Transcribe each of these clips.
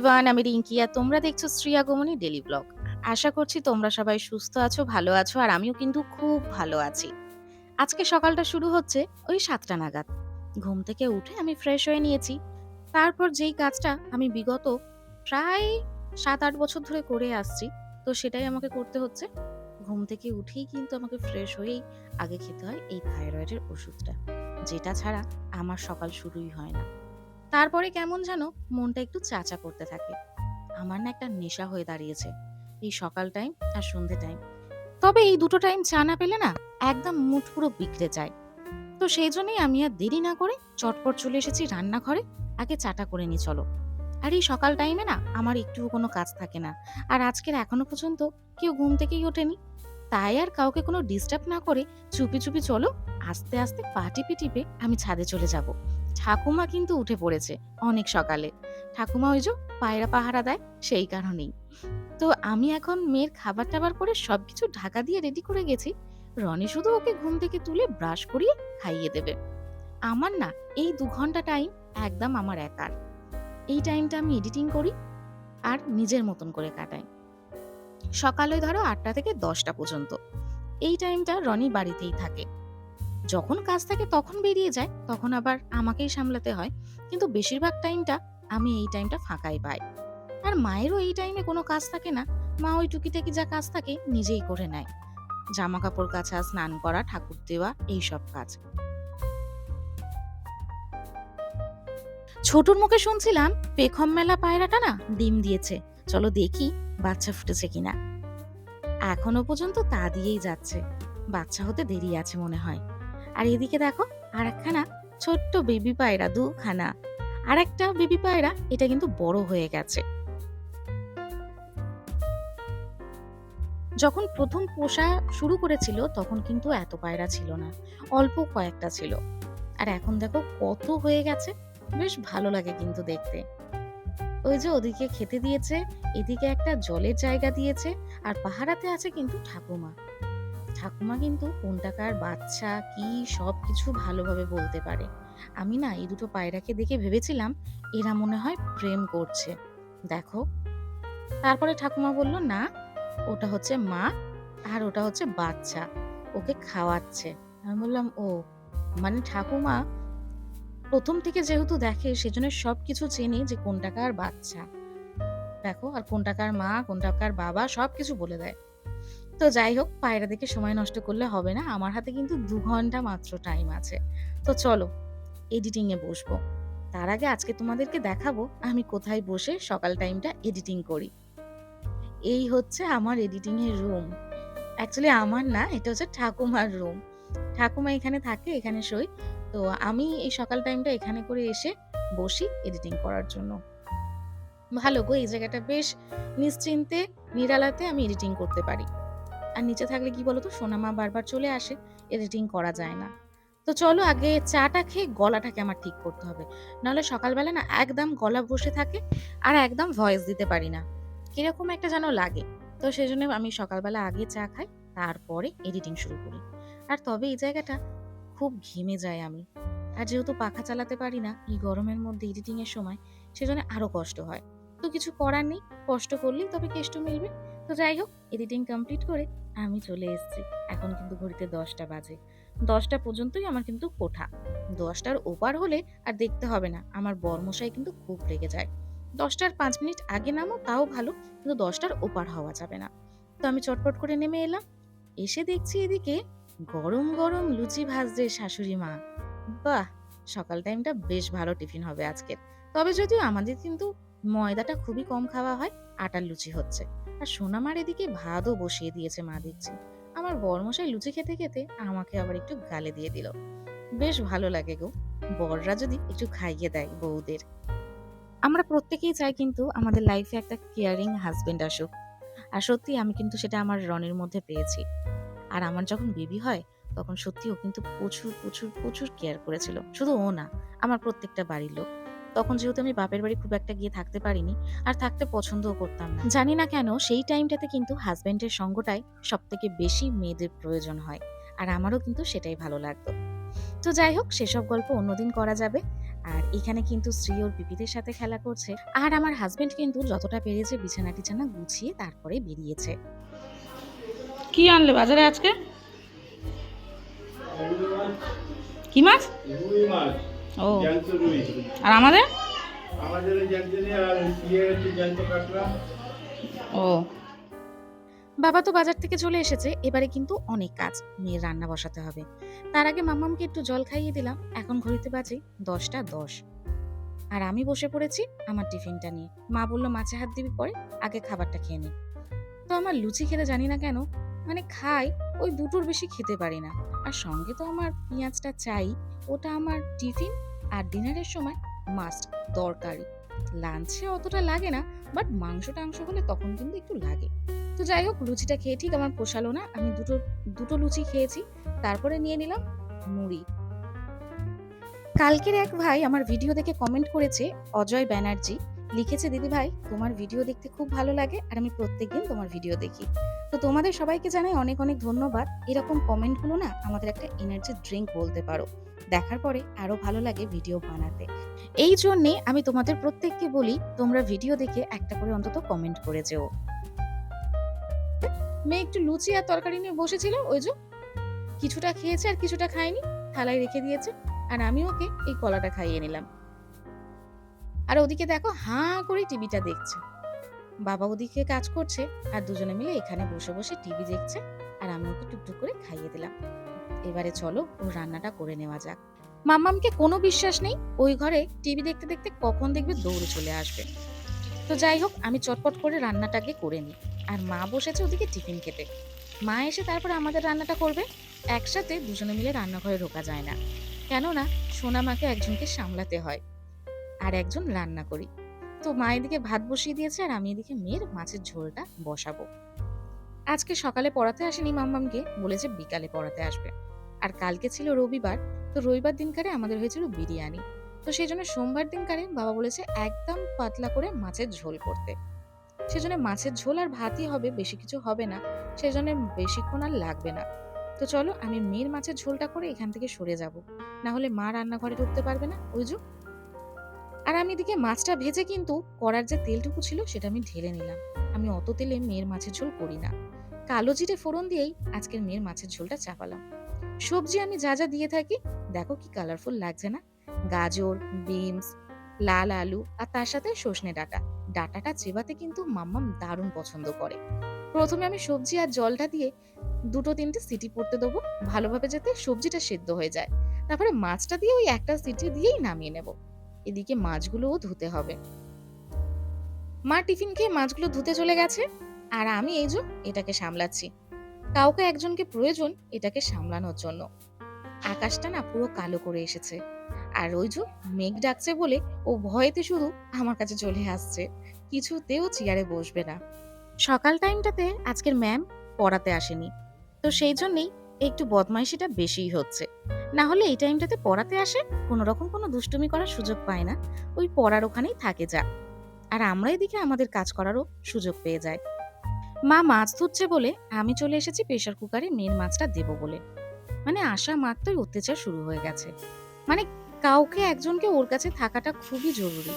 Everyone আমি রিঙ্কি আর তোমরা দেখছ শ্রী আগমনী ডেলি ব্লগ আশা করছি তোমরা সবাই সুস্থ আছো, ভালো আছো, আর আমিও কিন্তু খুব ভালো আছি। আজকে সকালটা শুরু হচ্ছে ওই সাতটা নাগাদ। ঘুম থেকে উঠে আমি ফ্রেশ হয়ে নিয়েছি। তারপর যেই কাজটা আমি বিগত প্রায় সাত আট বছর ধরে করে আসছি, তো সেটাই আমাকে করতে হচ্ছে। ঘুম থেকে উঠেই কিন্তু আমাকে ফ্রেশ হয়েই আগে খেতে হয় এই থাইরয়েডের ওষুধটা, যেটা ছাড়া আমার সকাল শুরুই হয় না। তারপরে কেমন যেন মনটা একটু চাচা করতে থাকে। আমার না একটা নেশা হয়ে দাঁড়িয়েছে। এই সকাল টাইম আর সন্ধে টাইম তবে এই দুটো টাইম চা না পেলে না একদম মুড পুরো বিগড়ে যায়। তো সেই জন্যই আমি আর দেরি না করে চটপট চলে এসেছি রান্নাঘরে। আগে চাটা করে নি, চলো। আর এই সকাল টাইমে না আমার একটুও কোনো কাজ থাকে না। আর আজকের এখনও পর্যন্ত কেউ ঘুম থেকেই ওঠেনি। তাই আর কাউকে কোনো ডিস্টার্ব না করে চুপি চুপি চলো, আস্তে আস্তে পা টিপে টিপে আমি ছাদে চলে যাব। ঠাকুমা কিন্তু উঠে পড়েছে অনেক সকালে। ঠাকুমা ওই যে পায়রা পাহারা দেয়, সেই কারণেই। তো আমি এখন মেয়ের খাবার টাবার করে সবকিছু ঢাকা দিয়ে রেডি করে গেছি। রনি শুধু ওকে ঘুম থেকে তুলে ব্রাশ করিয়ে খাইয়ে দেবে। আমার না এই দু ঘণ্টা টাইম একদম আমার একার। এই টাইমটা আমি এডিটিং করি আর নিজের মতন করে কাটাই। সকালে ধরো আটটা থেকে দশটা পর্যন্ত। এই টাইমটা রনি বাড়িতেই থাকে। যখন কাজ থাকে তখন বেরিয়ে যায়, তখন আবার আমাকেই সামলাতে হয়। কিন্তু বেশিরভাগ টাইমটা আমি এই টাইমটা ফাঁকাই পাই। আর মায়েরও এই টাইমে কোনো কাজ থাকে না। মা ওই টুকিটাকি যা কাজ থাকে নিজেই করে নেয়। জামা কাপড় কাচা, স্নান করা, ঠাকুর দেওয়া এই সব কাজ। ছোটুর মুখে শুনছিলাম, পেখম মেলা পায়রাটা না ডিম দিয়েছে। চলো দেখি বাচ্চা ফুটেছে কিনা। এখনও পর্যন্ত তা দিয়েই যাচ্ছে। বাচ্চা হতে দেরি আছে মনে হয়। আর এদিকে দেখো আর একখানা ছোট্ট বেবি পায়রা, দুখানা। আর একটা বেবি পায়রা, এটা কিন্তু বড় হয়ে গেছে। যখন প্রথম পোষা শুরু করেছিল, তখন কিন্তু এত পায়রা ছিল না, অল্প কয়েকটা ছিল। আর এখন দেখো কত হয়ে গেছে, বেশ ভালো লাগে কিন্তু দেখতে। ওই যে ওদিকে খেতে দিয়েছে, এদিকে একটা জলের জায়গা দিয়েছে, আর পাহারাতে আছে কিন্তু ঠাকুমা। ঠাকুমা কিন্তু কোনটাকার বাচ্চা, কি সব কিছু ভালোভাবে বলতে পারে। আমি না এই দুটো পায়রাকে দেখে ভেবেছিলাম এরা মনে হয় প্রেম করছে। দেখো। তারপরে ঠাকুমা বলল, না, ওটা হচ্ছে মা আর ওটা হচ্ছে বাচ্চা। ওকে খাওয়াচ্ছে। আমি বললাম, ও মানে ঠাকুমা প্রথম থেকে যেহেতু দেখে, সেজন্য সব কিছু চেনে যে কোনটাকার বাচ্চা। দেখো, আর কোনটাকার মা, কোনটাকার বাবা সব কিছু বলে দেয়। তো যাই হোক, পায়রা দেখে সময় নষ্ট করলে হবে না। আমার হাতে কিন্তু দু ঘণ্টা মাত্র টাইম আছে। তো চলো এডিটিং এ বসবো। তার আগে আজকে তোমাদেরকে দেখাবো, আমি কোথায় বসে সকাল টাইমটা এডিটিং করি। এই হচ্ছে আমার এডিটিং এর রুম অ্যাকচুয়ালি আমার না, এটা হচ্ছে ঠাকুমার রুম ঠাকুমা এখানে থাকে, এখানে সই তো আমি এই সকাল টাইমটা এখানে করে এসে বসি এডিটিং করার জন্য। ভালো গো, এই জায়গাটা বেশ নিশ্চিন্তে, নিরালাতে আমি এডিটিং করতে পারি। আর নিচে থাকলে কি বলতো সোনামা বারবার চলে আসে এডিটিং করা যায় না। তো চলো আগে চাটা খেয়ে গলাটাকে আমার ঠিক করতে হবে। নাহলে সকালবেলা না একদম গলা বসে থাকে আর একদম ভয়েস দিতে পারি না। কীরকম একটা যেন লাগে। তো সেই জন্য আমি সকালবেলা আগে চা খাই, তারপরে এডিটিং শুরু করি। আর তবে এই জায়গাটা খুব ঘেমে যায় আমি। আর যেহেতু পাখা চালাতে পারি না, এই গরমের মধ্যে এডিটিংয়ের সময়, সেজন্য আরও কষ্ট হয়। তো কিছু করার নেই, কষ্ট করলেই তবে কেষ্ট মিলবে। তো যাই হোক এডিটিং কমপ্লিট করে আমি চলে এসেছি। এখন কিন্তু ঘড়িতে দশটা বাজে। দশটা পর্যন্তই আমার কিন্তু কোঠা দশটার ওপার হলে আর দেখতে হবে না। আমার বর্মশাই কিন্তু খুব রেগে যায়। দশটার পাঁচ মিনিট আগে নামো, তাও ভালো, কিন্তু দশটার ওপার হওয়া যাবে না। তো আমি চটপট করে নেমে এলাম। এসে দেখছি এদিকে গরম গরম লুচি ভাজছে শাশুড়ি মা। বাহ! সকাল টাইমটা বেশ ভালো টিফিন হবে আজকের। তবে যদিও আমাদের কিন্তু ময়দাটা খুবই কম খাওয়া হয়, আটার লুচি হচ্ছে। আর সোনামার এদিকে ভাতও বসিয়ে দিয়েছে মা দেখছি আমার বরমশাই লুচি খেতে খেতে আমাকে আবার একটু গালে দিয়ে দিল। বেশ ভালো লাগে গো। বররা যদি একটু খাইয়ে দেয় বউদের। আমরা প্রত্যেকেই চাই কিন্তু আমাদের লাইফে একটা কেয়ারিং হাজবেন্ড আসুক। আর সত্যি আমি কিন্তু সেটা আমার রনের মধ্যে পেয়েছি। আর আমার যখন বেবি হয়, তখন সত্যি ও কিন্তু প্রচুর প্রচুর প্রচুর কেয়ার করেছিল। শুধু ও না, আমার প্রত্যেকটা বাড়ির লোক। তখন যেহেতু আমি বাপের বাড়ি খুব একটা গিয়ে থাকতে পারিনি আর থাকতে পছন্দও করতাম না। জানি না কেন সেই টাইমটাতে কিন্তু হাজবেন্ডের সঙ্গটাই সব থেকে বেশি মেয়েদের প্রয়োজন হয় আর আমারও কিন্তু সেটাই ভালো লাগতো। তো যাই হোক সেসব গল্প অন্যদিন করা যাবে আর এখানে কিন্তু স্ত্রী ওর পিপিদের সাথে খেলা করছে আর আমার হাজবেন্ড কিন্তু যতটা পেরেছে বিছানা টিছানা গুছিয়ে তারপরে বেরিয়েছে। কি আনলে বাজারে আজকে? কি মাছ। ও। আর আমাদের? ও। বাবা তো বাজার থেকে চলে এসেছে এবারে কিন্তু অনেক কাজ মেয়ের রান্না বসাতে হবে। তার আগে মামামকে একটু জল খাইয়ে দিলাম এখন ঘড়িতে বাজে দশটা দশ। আর আমি বসে পড়েছি আমার টিফিনটা নিয়ে। মা বলল মাছে হাত দিবি পরে আগে খাবারটা খেয়ে নে। তো আমার লুচি খেতে জানি না কেন মানে খাই, ওই দুটোর বেশি খেতে পারি না। আর সঙ্গে তো আমার পেঁয়াজটা চাই, ওটা আমার টিফিন আর ডিনারের সময় মাস্ট দরকারি। লাঞ্চে অতটা লাগে না বাট মাংস টাংস হলে তখন কিন্তু একটু লাগে। তো যাই হোক, লুচিটা খেয়ে ঠিক আমার পোষালো না, আমি দুটো দুটো লুচি খেয়েছি, তারপরে নিয়ে নিলাম মুড়ি। কালকের এক ভাই আমার ভিডিও দেখে কমেন্ট করেছে, অজয় ব্যানার্জি লিখেছে দিদি ভাই তোমার ভিডিও দেখতে খুব ভালো লাগে আর আমি প্রত্যেকদিন তোমার ভিডিও দেখি। তো তোমাদের সবাইকে জানাই অনেক অনেক ধন্যবাদ। এরকম কমেন্টগুলো না আমাদের একটা এনার্জি ড্রিঙ্ক বলতে পারো। দেখার পরে আরও ভালো লাগে ভিডিও বানাতে। এই জন্যে আমি তোমাদের প্রত্যেককে বলি, তোমরা ভিডিও দেখে একটা করে অন্তত কমেন্ট করে যেও। মেয়ে একটু লুচি আর তরকারি নিয়ে বসেছিল, ওই যে কিছুটা খেয়েছে আর কিছুটা খায়নি, থালায় রেখে দিয়েছে। আর আমি ওকে এই কলাটা খাইয়ে নিলাম। আর ওদিকে দেখো হাঁ করে টিভিটা দেখছে। বাবা ওদিকে কাজ করছে আর দুজনে মিলে এখানে বসে বসে টিভি দেখছে আর আমি ওকে টুকটুক করে খাইয়ে দিলাম। এবারে চলো ও রান্নাটা করে নেওয়া যাক। মাম্মামকে কোনো বিশ্বাস নেই, ওই ঘরে টিভি দেখতে দেখতে কখন দেখবে দৌড়ে চলে আসবে। তো যাই হোক, আমি চটপট করে রান্নাটাকে করে নিই। আর মা বসেছে ওদিকে টিফিন খেতে। মা এসে তারপরে আমাদের রান্নাটা করবে। একসাথে দুজনে মিলে রান্নাঘরে ঢোকা যায় না। কেননা সোনা মাকে একজনকে সামলাতে হয়। আর একজন রান্না করি। তো মা এদিকে ভাত বসিয়ে দিয়েছে আর আমি এদিকে মেয়ের মাছের ঝোলটা বসাবো। আজকে সকালে পড়াতে আসেনি মাম্মামকে, বলেছে বিকালে পড়াতে আসবে। আর কালকে ছিল রবিবার, তো রবিবার দিনকারে আমাদের হয়েছিল বিরিয়ানি। তো সেই জন্য সোমবার দিনকারে বাবা বলেছে একদম পাতলা করে মাছের ঝোল করতে। সেজন্য মাছের ঝোল আর ভাতই হবে, বেশি কিছু হবে না, সেজন্য বেশিক্ষণ আর লাগবে না। তো চলো আমি মেয়ের মাছের ঝোলটা করে এখান থেকে সরে যাব। না হলে মা রান্নাঘরে ঢুকতে পারবে না। ওই যো। আর আমি এদিকে মাছটা ভেজে কিন্তু করার যে তেলটুকু ছিল সেটা আমি ঢেলে নিলাম। আমি অত তেলে মেয়ের মাছের ঝোল করি না। কালো জিরে ফোড়ন দিয়েই আজকের মেয়ের মাছের ঝোলটা চাপালাম। সবজি আমি যা যা দিয়ে থাকি, দেখো কি কালারফুল লাগছে না? গাজর, বিনস, লাল আলু আর তার সাথে সর্ষে ডাটা। ডাটাটা চেবাতে কিন্তু মাম্মাম দারুণ পছন্দ করে। প্রথমে আমি সবজি আর জলটা দিয়ে দুটো তিনটে সিটি পড়তে দেবো, ভালোভাবে যাতে সবজিটা সেদ্ধ হয়ে যায়। তারপরে মাছটা দিয়ে ওই একটা সিটি দিয়েই নামিয়ে নেব। এদিকে মাছগুলোও ধুতে হবে। মা টিফিন খেয়ে মাছগুলো ধুতে চলে গেছে, আর আমি এই যে এটাকে সামলাচ্ছি। কাউকে একজনকে প্রয়োজন এটাকে সামলানোর জন্য। আকাশটা না পুরো কালো করে এসেছে, আর ওই যে মেঘ ডাকছে বলে ও ভয়েতে শুধু আমার কাছে চলে আসছে, কিছুতেও চেয়ারে বসবে না। সকাল টাইমটাতে আজকের ম্যাম পড়াতে আসেনি, তো সেই জন্যই একটু বদমাইশিটা বেশিই হচ্ছে। না হলে এই টাইমটাতে পড়াতে আসে কোনো রকম কোনো দুষ্টুমি করার সুযোগ পায় না। ওই পড়ার ওখানেই থাকে যা। আর আমরা এদিকে আমাদের কাজ করারও সুযোগ পেয়ে যায় মা মাছ ধুচ্ছে বলে আমি চলে এসেছি প্রেশার কুকারে মেন মাছটা দেবো বলে। মানে আসা মাত্রই অত্যাচার শুরু হয়ে গেছে। মানে কাউকে একজনকে ওর কাছে থাকাটা খুবই জরুরি।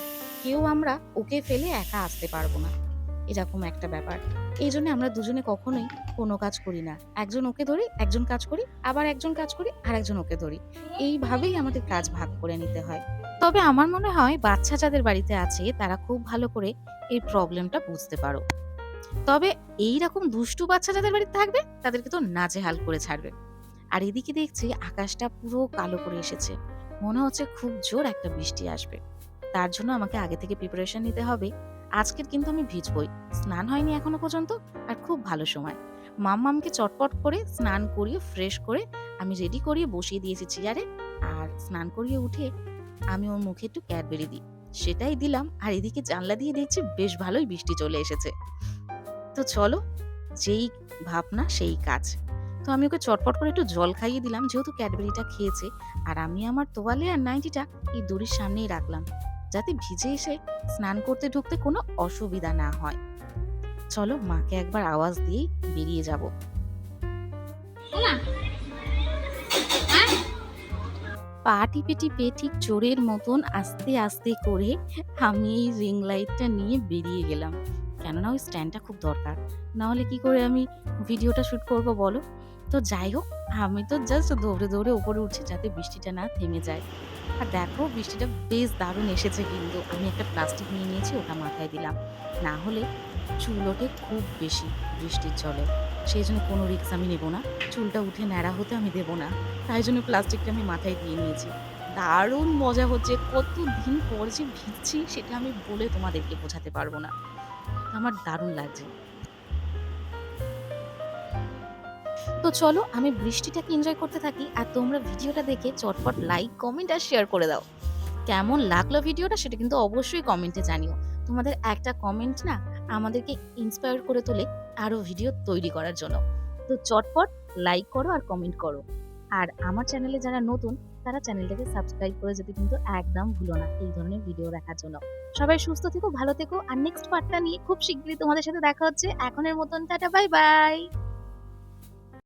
কেউ আমরা ওকে ফেলে একা আসতে পারব না। এরকম একটা ব্যাপার। এই জন্য আমরা দুজনে কখনোই কোনো কাজ করি না। একজন ওকে ধরি, একজন কাজ করি, আবার একজন কাজ করি আর একজন ওকে ধরি। এইভাবেই আমাদের কাজ ভাগ করে নিতে হয়। তবে আমার মনে হয় বাচ্চা যাদের বাড়িতে আছে, তারা খুব ভালো করে এই প্রবলেমটা বুঝতে পারো। তবে এই রকম দুষ্টু বাচ্চা যাদের বাড়িতে থাকবে, তাদেরকে তো নাজেহাল করে ছাড়বে। আর এদিকে দেখছি আকাশটা পুরো কালো করে এসেছে। মনে হচ্ছে খুব জোর একটা বৃষ্টি আসবে। তার জন্য আমাকে আগে থেকে প্রিপারেশন নিতে হবে। আজকের কিন্তু আমি ভিজবই। স্নান হয়নি এখনও পর্যন্ত, আর খুব ভালো সময়। মাম্মামকে চটপট করে স্নান করিয়ে ফ্রেশ করে আমি রেডি করিয়ে বসিয়ে দিয়েছি চেয়ারে। আর স্নান করিয়ে উঠে আমি ওর মুখে একটু ক্যাডবেরি দিই। সেটাই দিলাম, আর এদিকে জানলা দিয়ে দেখছি বেশ ভালোই বৃষ্টি চলে এসেছে। তো চলো, যেই ভাবনা সেই কাজ। তো আমি ওকে চটপট করে একটু জল খাইয়ে দিলাম, যেহেতু ক্যাডবেরিটা খেয়েছে। আর আমি আমার তোয়ালে আর নাইটিটা এই দড়ির সামনেই রাখলাম। যাতে ভিজে এসে স্নান করতে ঢুকতে কোনো অসুবিধা না হয়। চলো মাকে একবার আওয়াজ দিয়েই বেরিয়ে যাব। পা টিপে টিপে ঠিক চোরের মতন আস্তে আস্তে করে আমি এই রিং লাইটটা নিয়ে বেরিয়ে গেলাম। কেননা ওই স্ট্যান্ডটা খুব দরকার। না হলে কি করে আমি ভিডিওটা শ্যুট করব বলো? তো যাই হোক, আমি তো জাস্ট দৌড়ে দৌড়ে উপরে উঠছি যাতে বৃষ্টিটা না থেমে যায়। আর দেখো, বৃষ্টিটা বেশ দারুণ এসেছে কিন্তু। আমি একটা প্লাস্টিক নিয়ে নিয়েছি, ওটা মাথায় দিলাম। না হলে চুল ওঠে খুব বেশি বৃষ্টির জলে। সেই জন্য কোনো রিক্স আমি নেব না। চুলটা উঠে ন্যাড়া হতে আমি দেবো না। তাই জন্য প্লাস্টিকটা আমি মাথায় দিয়ে নিয়েছি। দারুণ মজা হচ্ছে কত দিন পর যে ভিজছি, সেটা আমি বলে তোমাদেরকে বোঝাতে পারব না। আমার দারুণ লাগছে। তো চলো আমি বৃষ্টিটাকে এনজয় করতে থাকি আর তোমরা ভিডিওটা দেখে চটপট লাইক কমেন্ট আর শেয়ার করে দাও। কেমন লাগল ভিডিওটা সেটা কিন্তু অবশ্যই কমেন্টে জানিও। তোমাদের একটা কমেন্ট না আমাদেরকে ইন্সপায়ার করে তোলে আরও ভিডিও তৈরি করার জন্য। তো চটপট লাইক করো আর কমেন্ট করো। আর আমার চ্যানেলে যারা নতুন, তারা চ্যানেলটাকে সাবস্ক্রাইব করে যেতে কিন্তু একদম ভুলো না এই ধরনের ভিডিও দেখার জন্য। সবাই সুস্থ থেকো, ভালো থেকো আর নেক্সট পার্টটা নিয়ে খুব শীঘ্রই তোমাদের সাথে দেখা হচ্ছে। এখনের মতন টাটা বাই বাই